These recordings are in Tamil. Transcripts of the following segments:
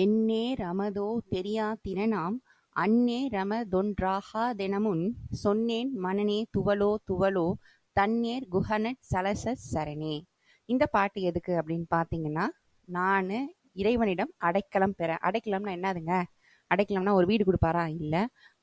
எண்ணே ரமதோ தெரியா தினனாம் அன்னே ரமதொன்றாகா தினமுன் சொன்னேன் மனனே துவலோ துவலோ தன்னேர் குஹனட் சலச சரணே. இந்த பாட்டு எதுக்கு அப்படின்னு பார்த்தீங்கன்னா நான் இறைவனிடம் அடைக்கலம் பெற அடைக்கலம்னா என்னதுங்க? அடைக்கலம்னா ஒரு வீடு கொடுப்பாரா? இல்லை.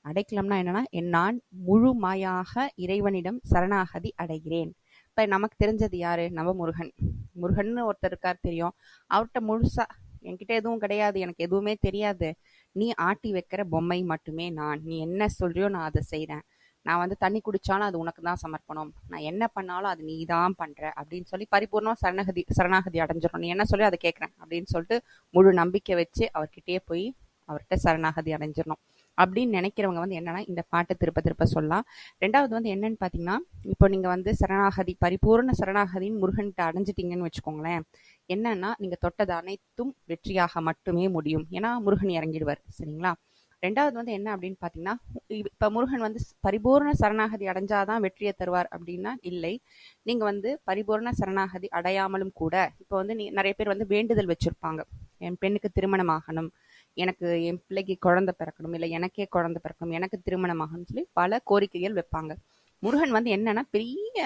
அடைக்கலம்னா என்னன்னா நான் முழுமையாக இறைவனிடம் சரணாகதி அடைகிறேன். இப்போ நமக்கு தெரிஞ்சது யாரு? நவமுருகன். முருகன் ஒருத்தர் இருக்கார் தெரியும். அவர்கிட்ட முழுசா என்கிட்ட எதுவும் கிடையாது எனக்கு எதுவுமே தெரியாது. நீ ஆட்டி வைக்கிற பொம்மை மட்டுமே நான். நீ என்ன சொல்றியோ நான் அதை செய்கிறேன் நான் வந்து தண்ணி குடிச்சாலும் அது உனக்கு தான் சமர்ப்பணம். நான் என்ன பண்ணாலும் அது நீ தான் பண்ற அப்படின்னு சொல்லி பரிபூர்ணம் சரணகதி சரணாகதி அடைஞ்சிடும் நீ என்ன சொல்லி அதை கேட்குறேன் அப்படின்னு சொல்லிட்டு முழு நம்பிக்கை வச்சு அவர்கிட்டயே போய் அவர்கிட்ட சரணாகதி அடைஞ்சிடணும். அப்படின்னு நினைக்கிறவங்க வந்து என்னன்னா இந்த பாட்டை திருப்ப திருப்ப சொல்லலாம். ரெண்டாவது வந்து என்னன்னு பார்த்தீங்கன்னா இப்போ நீங்கள் வந்து சரணாகதி பரிபூர்ண சரணாகதின்னு முருகன்கிட்ட அடைஞ்சிட்டீங்கன்னு வச்சுக்கோங்களேன். என்னன்னா நீங்கள் தொட்டது அனைத்தும் வெற்றியாக மட்டுமே முடியும். ஏன்னா முருகன் இறங்கிடுவார் சரிங்களா? ரெண்டாவது வந்து என்ன அப்படின்னு பார்த்தீங்கன்னா இப்போ முருகன் வந்து பரிபூர்ண சரணாகதி அடைஞ்சாதான் வெற்றியை தருவார் அப்படின்னா இல்லை. நீங்கள் வந்து பரிபூர்ண சரணாகதி அடையாமலும் கூட இப்போ வந்து நீ நிறைய பேர் வந்து வேண்டுதல் வச்சுருப்பாங்க. என் பெண்ணுக்கு திருமணம் ஆகணும் எனக்கு என் பிள்ளைக்கு குழந்தை பிறக்கணும் இல்லை எனக்கே குழந்தை பிறக்கணும் எனக்கு திருமணம் ஆகணும்னு சொல்லி பல கோரிக்கைகள் வைப்பாங்க. முருகன் வந்து என்னன்னா பெரிய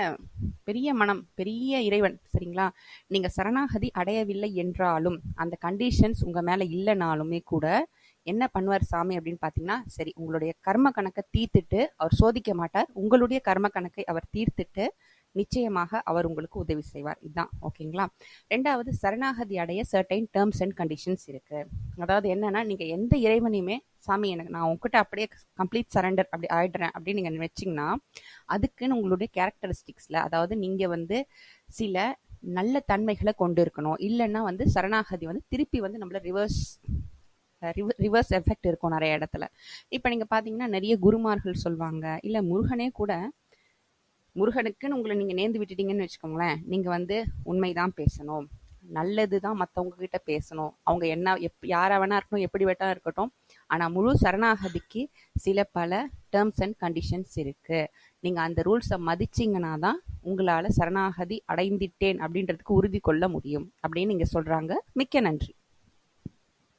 பெரிய மனம் பெரிய இறைவன் சரிங்களா? நீங்க சரணாகதி அடையவில்லை என்றாலும் அந்த கண்டிஷன்ஸ் உங்க மேல இல்லைனாலுமே கூட என்ன பண்ணுவார் சாமி அப்படின்னு பாத்தீங்கன்னா சரி உங்களுடைய கர்ம கணக்கை தீர்த்துட்டு அவர் சோதிக்க மாட்டார். உங்களுடைய கர்ம கணக்கை அவர் தீர்த்துட்டு நிச்சயமாக அவர் உங்களுக்கு உதவி செய்வார். இதுதான் ஓகேங்களா? ரெண்டாவது சரணாகதி அடைய சர்டைன் டேர்ம்ஸ் அண்ட் கண்டிஷன்ஸ் இருக்கு. அதாவது என்னன்னா நீங்க எந்த இறைவனையுமே சாமி எனக்கு நான் உங்ககிட்ட அப்படியே கம்ப்ளீட் சரண்டர் அப்படி ஆயிடுறேன் அப்படின்னு நீங்க வச்சிங்கன்னா அதுக்குன்னு உங்களுடைய கேரக்டரிஸ்டிக்ஸ்ல அதாவது நீங்க வந்து சில நல்ல தன்மைகளை கொண்டு இருக்கணும். இல்லைன்னா வந்து சரணாகதி வந்து திருப்பி வந்து நம்மள ரிவர்ஸ் ரிவர்ஸ் எஃபெக்ட் இருக்கும் நிறைய இடத்துல. இப்போ நீங்கள் பார்த்தீங்கன்னா நிறைய குருமார்கள் சொல்லுவாங்க இல்லை முருகனே கூட முருகனுக்குன்னு உங்களை நீங்கள் நேர்ந்து விட்டுட்டீங்கன்னு வச்சுக்கோங்களேன் நீங்கள் வந்து உண்மைதான் பேசணும். நல்லது தான் மற்றவங்க கிட்ட பேசணும். அவங்க என்ன எப் யாராக வேணா இருக்கணும் எப்படி வேட்டா இருக்கட்டும். ஆனால் முழு சரணாகதிக்கு சில பல டேர்ம்ஸ் அண்ட் கண்டிஷன்ஸ் இருக்கு. நீங்கள் அந்த ரூல்ஸை மதிச்சிங்கன்னா தான் உங்களால் சரணாகதி அடைந்திட்டேன் அப்படின்றதுக்கு உறுதி கொள்ள முடியும் அப்படின்னு நீங்கள் சொல்கிறாங்க மிக்க நன்றி.